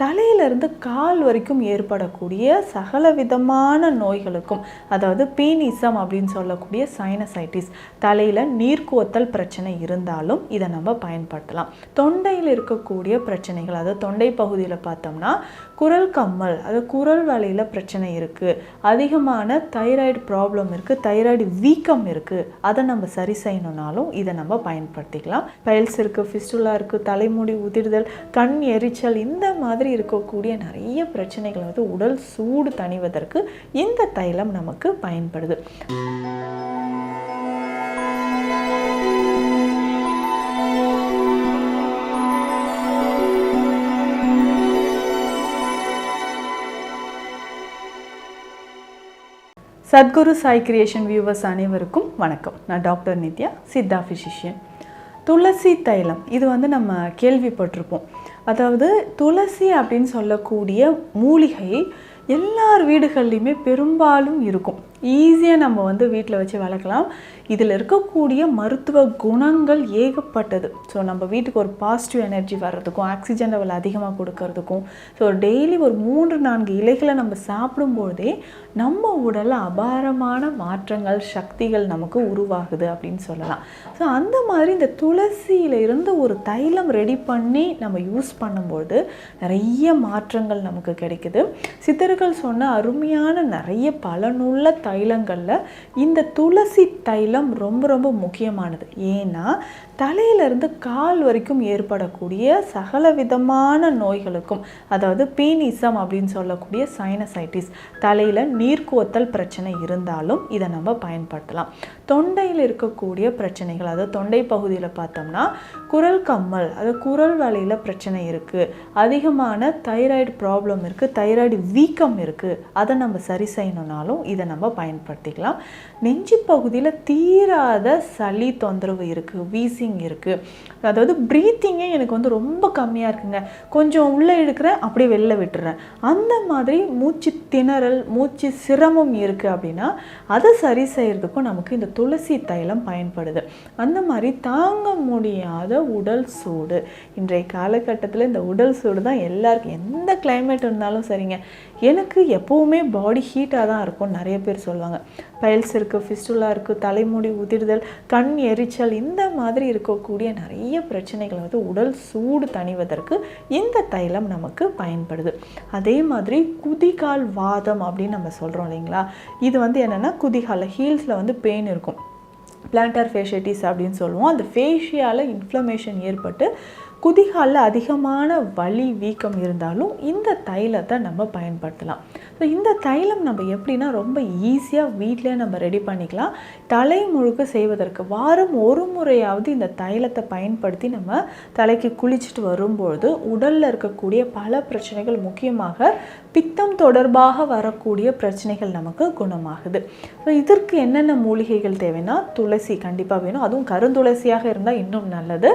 தலையிலிருந்து கால் வரைக்கும் ஏற்படக்கூடிய சகல விதமான நோய்களுக்கும் அதாவது பீனிசம் அப்படின்னு சொல்லக்கூடிய சைனசைட்டிஸ் தலையில் நீர்க்குவத்தல் பிரச்சனை இருந்தாலும் இதை நம்ம பயன்படுத்தலாம். தொண்டையில் இருக்கக்கூடிய பிரச்சனைகள் அதாவது தொண்டை பகுதியில் பார்த்தோம்னா குரல் கம்மல் அது குரல் வலையில் பிரச்சனை இருக்குது அதிகமான தைராய்டு ப்ராப்ளம் இருக்குது தைராய்டு வீக்கம் இருக்குது அதை நம்ம சரி செய்யணுன்னாலும் இதை நம்ம பயன்படுத்திக்கலாம். பைல்ஸ் இருக்குது ஃபிஸ்டுலா இருக்குது தலைமுடி உதிர்தல் கண் எரிச்சல் இந்த மாதிரி இருக்கக்கூடிய நிறைய பிரச்சனைகள் வந்து உடல் சூடு தணிவதற்கு இந்த தைலம் நமக்கு பயன்படுது. சத்குரு சாய் கிரியேஷன் வியூவர்ஸ் அனைவருக்கும் வணக்கம். நான் டாக்டர் நித்யா சித்தா ஃபிசிஷியன் துளசி தைலம் இது வந்து நம்ம கேள்விப்பட்டிருப்போம். அதாவது துளசி அப்படின்னு சொல்லக்கூடிய மூலிகை எல்லார் வீடுகள்லையுமே பெரும்பாலும் இருக்கும். ஈஸியாக நம்ம வந்து வீட்டில் வச்சு வளர்க்கலாம். இதில் இருக்கக்கூடிய மருத்துவ குணங்கள் ஏகப்பட்டது. ஸோ நம்ம வீட்டுக்கு ஒரு பாசிட்டிவ் எனர்ஜி வர்றதுக்கும் ஆக்சிஜன் லெவல் அதிகமாக கொடுக்கறதுக்கும் ஸோ டெய்லி ஒரு மூன்று நான்கு இலைகளை நம்ம சாப்பிடும்போதே நம்ம உடலில் அபாரமான மாற்றங்கள் சக்திகள் நமக்கு உருவாகுது அப்படின்னு சொல்லலாம். ஸோ அந்த மாதிரி இந்த துளசியில் இருந்து ஒரு தைலம் ரெடி பண்ணி நம்ம யூஸ் பண்ணும்போது நிறைய மாற்றங்கள் நமக்கு கிடைக்குது. சித்தர்கள் சொன்ன அருமையான நிறைய பலனுள்ள தைலங்களில் இந்த துளசி தைலம் ரொம்ப ரொம்ப முக்கியமானது. ஏன்னா தலையிலிருந்து கால் வரைக்கும் ஏற்படக்கூடிய சகல விதமான நோய்களுக்கும் அதாவது பீனிசம் அப்படின்னு சொல்லக்கூடிய சைனசைட்டிஸ் தலையில் நீர்க்குவத்தல் பிரச்சனை இருந்தாலும் இதை நம்ம பயன்படுத்தலாம். தொண்டையில் இருக்கக்கூடிய பிரச்சனைகள் அதாவது தொண்டை பகுதியில் பார்த்தோம்னா குரல் கம்மல் அதாவது குரல் வலையில் பிரச்சனை இருக்குது அதிகமான தைராய்டு ப்ராப்ளம் இருக்குது தைராய்டு வீக்கம் இருக்குது அதை நம்ம சரி செய்யணுன்னாலும் இதை நம்ம பயன்படுத்திக்கலாம். நெஞ்சு பகுதியில் தீராத சளி தொந்தரவு இருக்குது வீசிங் இருக்குது அதாவது ப்ரீத்திங்கே எனக்கு வந்து ரொம்ப கம்மியாக இருக்குங்க. கொஞ்சம் உள்ளே இழுக்கிறேன் அப்படியே வெளில விட்டுறேன். அந்த மாதிரி மூச்சு திணறல் மூச்சு சிரமம் இருக்குது அப்படின்னா அதை சரி செய்கிறதுக்கும் நமக்கு இந்த துளசி தைலம் பயன்படுது. அந்த மாதிரி தாங்க முடியாத உடல் சூடு. இன்றைய காலகட்டத்தில் இந்த உடல் சூடு தான் எல்லாருக்கும் எந்த கிளைமேட் இருந்தாலும் சரிங்க. எனக்கு எப்போவுமே பாடி ஹீட்டாக தான் இருக்கும். நிறைய பேர் சொல்லுவாங்க. பைல்ஸ் இருக்குது ஃபிஸ்டுலா இருக்குது தலைமுடி உதிர்தல் கண் எரிச்சல் இந்த மாதிரி இருக்கக்கூடிய நிறைய பிரச்சனைகளை வந்து உடல் சூடு தணிவதற்கு இந்த தைலம் நமக்கு பயன்படுது. அதே மாதிரி குதிகால் வாதம் அப்படின்னு நம்ம சொல்கிறோம் இல்லைங்களா? இது வந்து என்னென்னா குதிகாலில் ஹீல்ஸில் வந்து பெயின் இருக்கும். பிளான்டர் ஃபேஷியட்டிஸ் அப்படின்னு சொல்லுவோம். அந்த ஃபேஷியால் இன்ஃப்ளமேஷன் ஏற்பட்டு குதிகாலில் அதிகமான வலி வீக்கம் இருந்தாலும் இந்த தைலத்தை நம்ம பயன்படுத்தலாம். ஸோ இந்த தைலம் நம்ம எப்படின்னா ரொம்ப ஈஸியாக வீட்டிலே நம்ம ரெடி பண்ணிக்கலாம். தலை முழுக்க செய்வதற்கு வாரம் ஒரு முறையாவது இந்த தைலத்தை பயன்படுத்தி நம்ம தலைக்கு குளிச்சுட்டு வரும்பொழுது உடலில் இருக்கக்கூடிய பல பிரச்சனைகள் முக்கியமாக பித்தம் தொடர்பாக வரக்கூடிய பிரச்சனைகள் நமக்கு குணமாகுது. ஸோ இதற்கு என்னென்ன மூலிகைகள் தேவைன்னா துளசி கண்டிப்பாக வேணும். அதுவும் கருந்துளசியாக இருந்தால் இன்னும் நல்லது.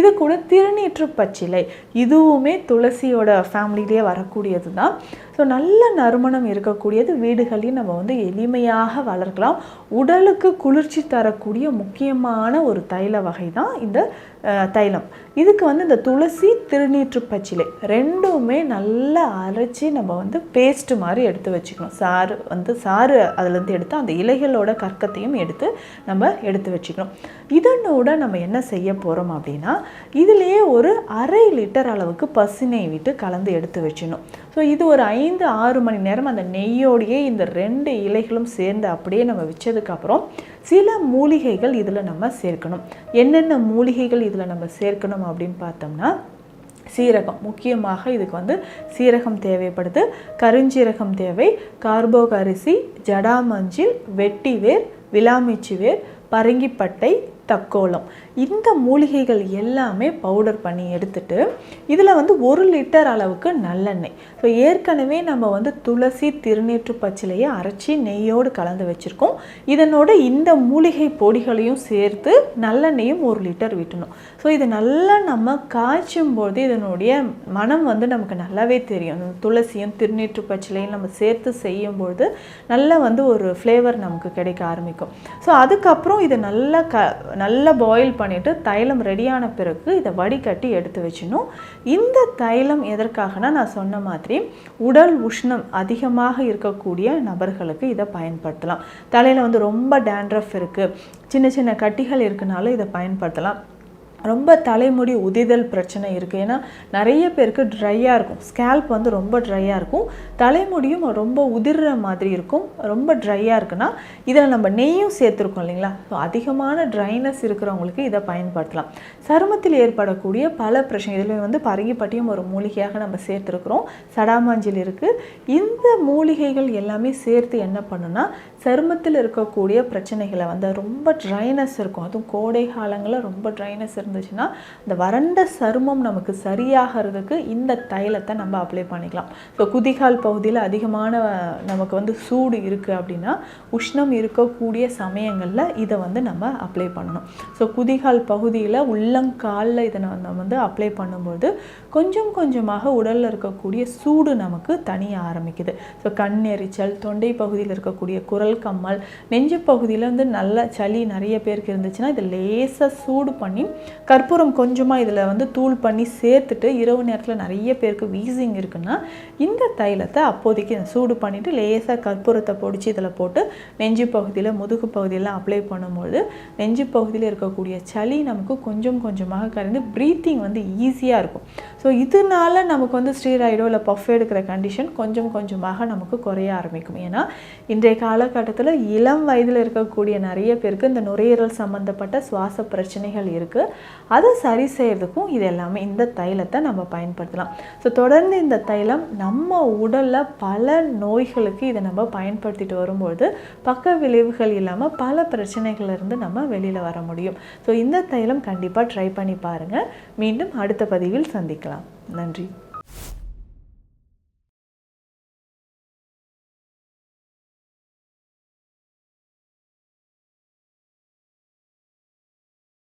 இது கூட திருநீற்று பச்சிலை. இதுவுமே துளசியோட ஃபேமிலியிலே வரக்கூடியது தான் ஸோ நல்ல நறுமணம் இருக்கக்கூடியது வீடுகளையும் நம்ம வந்து எளிமையாக வளர்க்கலாம். உடலுக்கு குளிர்ச்சி தரக்கூடிய முக்கியமான ஒரு தைல வகை தான் இந்த தைலம். இதுக்கு வந்து இந்த துளசி திருநீற்று பச்சிலை ரெண்டுமே நல்லா அரைச்சி நம்ம வந்து பேஸ்ட் மாதிரி எடுத்து வச்சுக்கணும். சாறு வந்து சாறு அதுலேருந்து எடுத்து அந்த இலைகளோட கற்கத்தையும் எடுத்து நம்ம எடுத்து வச்சுக்கணும். இதனோட நம்ம என்ன செய்ய போகிறோம் அப்படின்னா இதுலேயே ஒரு அரை லிட்டர் அளவுக்கு பசுனை விட்டு கலந்து எடுத்து வச்சிடணும். ஸோ இது ஒரு ஐந்து ஆறு மணி நேரம் அந்த நெய்யோடையே இந்த ரெண்டு இலைகளும் சேர்ந்து அப்படியே நம்ம வச்சதுக்கப்புறம் சில மூலிகைகள் இதில் நம்ம சேர்க்கணும். என்னென்ன மூலிகைகள் இதில் நம்ம சேர்க்கணும் அப்படின்னு பார்த்தோம்னா சீரகம். முக்கியமாக இதுக்கு வந்து சீரகம் தேவைப்படுது கருஞ்சீரகம் தேவை கார்போக அரிசி ஜடாமஞ்சில் வெட்டிவேர் விலாமிச்சி வேர் பரங்கிப்பட்டை தக்கோலம். இந்த மூலிகைகள் எல்லாமே பவுடர் பண்ணி எடுத்துட்டு இதில் வந்து ஒரு லிட்டர் அளவுக்கு நல்லெண்ணெய். ஸோ ஏற்கனவே நம்ம வந்து துளசி திருநீற்று பச்சிலையை அரைச்சி நெய்யோடு கலந்து வச்சுருக்கோம். இதனோட இந்த மூலிகை பொடிகளையும் சேர்த்து நல்லெண்ணெயும் ஒரு லிட்டர் விட்டணும். ஸோ இது நல்லா நம்ம காய்ச்சும் போது இதனுடைய மனம் வந்து நமக்கு நல்லாவே தெரியும். துளசியும் திருநீற்று பச்சிலையும் நம்ம சேர்த்து செய்யும்பொழுது நல்லா வந்து ஒரு ஃப்ளேவர் நமக்கு கிடைக்க ஆரம்பிக்கும். ஸோ அதுக்கப்புறம் இதை நல்லா க நல்லா பாயில் பண்ணிவிட்டு தைலம் ரெடியான பிறகு இதை வடிகட்டி எடுத்து வச்சிடணும். இந்த தைலம் எதற்காகனா நான் சொன்ன மாதிரி உடல் உஷ்ணம் அதிகமாக இருக்கக்கூடிய நபர்களுக்கு இதை பயன்படுத்தலாம். தலையில் வந்து ரொம்ப டேண்ட்ரஃப் இருக்குது சின்ன சின்ன கட்டிகள் இருக்குனாலும் இதை பயன்படுத்தலாம். ரொம்ப தலைமுடி உதிதல் பிரச்சனை இருக்குது ஏன்னா நிறைய பேருக்கு ட்ரையாக இருக்கும். ஸ்கேல்ப் வந்து ரொம்ப ட்ரையாக இருக்கும். தலைமுடியும் ரொம்ப உதிர்ற மாதிரி இருக்கும். ரொம்ப ட்ரையாக இருக்குன்னா இதில் நம்ம நெய்யும் சேர்த்துருக்கோம் இல்லைங்களா? ஸோ அதிகமான ட்ரைனஸ் இருக்கிறவங்களுக்கு இதை பயன்படுத்தலாம். சருமத்தில் ஏற்படக்கூடிய பல பிரச்சனை இதில் வந்து பரங்கிப்பட்டியும் ஒரு மூலிகையாக நம்ம சேர்த்துருக்குறோம். சடாமாஞ்சில் இருக்குது இந்த மூலிகைகள் எல்லாமே சேர்த்து என்ன பண்ணுன்னா சருமத்தில் இருக்கக்கூடிய பிரச்சனைகளை வந்து ரொம்ப ட்ரைனஸ் இருக்கும். அதுவும் கோடை காலங்களில் ரொம்ப ட்ரைனஸ் இருந்துச்சுன்னா இந்த வறண்ட சருமம் நமக்கு சரியாகிறதுக்கு இந்த தைலத்தை நம்ம அப்ளை பண்ணிக்கலாம். ஸோ குதிகால் பகுதியில் அதிகமான நமக்கு வந்து சூடு இருக்குது அப்படின்னா உஷ்ணம் இருக்கக்கூடிய சமயங்களில் இதை வந்து நம்ம அப்ளை பண்ணணும். ஸோ குதிகால் பகுதியில் உள்ளங்காலில் இதை நம்ம வந்து அப்ளை பண்ணும்போது கொஞ்சம் கொஞ்சமாக உடலில் இருக்கக்கூடிய சூடு நமக்கு தனிய ஆரம்பிக்குது. ஸோ கண் எரிச்சல் தொண்டை பகுதியில் இருக்கக்கூடிய குரல் கம்மல் நெஞ்சு பகுதியில் வந்து நல்ல சளி நிறைய பேருக்கு இருந்துச்சுன்னா இதை லேசாக சூடு பண்ணி கற்பூரம் கொஞ்சமாக இதில் வந்து தூள் பண்ணி சேர்த்துட்டு இரவு நேரத்தில் நிறைய பேருக்கு வீசிங் இருக்குன்னா இந்த தைலத்தை அப்போதைக்கு சூடு பண்ணிவிட்டு லேசாக கற்பூரத்தை பொடிச்சு இதில் போட்டு நெஞ்சு பகுதியில் முதுகு பகுதியெல்லாம் அப்ளை பண்ணும்போது நெஞ்சு பகுதியில் இருக்கக்கூடிய சளி நமக்கு கொஞ்சம் கொஞ்சமாக கரைந்து ப்ரீத்திங் வந்து ஈஸியாக இருக்கும். ஸோ இதனால நமக்கு வந்து ஸ்டீராய்டோ இல்லை பஃப் எடுக்கிற கண்டிஷன் கொஞ்சம் கொஞ்சமாக நமக்கு குறைய ஆரம்பிக்கும். ஏன்னா இன்றைய காலகட்டத்தில் இளம் வயதில் இருக்கக்கூடிய நிறைய பேருக்கு இந்த நுரையீரல் சம்மந்தப்பட்ட சுவாச பிரச்சனைகள் இருக்குது அதை சரி செய்யறதுக்கும் இது எல்லாமே இந்த தைலத்தை நம்ம பயன்படுத்தலாம். ஸோ தொடர்ந்து இந்த தைலம் நம்ம உடலில் பல நோய்களுக்கு இதை நம்ம பயன்படுத்திட்டு வரும்பொழுது பக்க விளைவுகள் இல்லாமல் பல பிரச்சனைகளிலிருந்து நம்ம வெளியில் வர முடியும். ஸோ இந்த தைலம் கண்டிப்பாக ட்ரை பண்ணி பாருங்கள் மீண்டும் அடுத்த பதிவில் சந்திக்கலாம். நன்றி.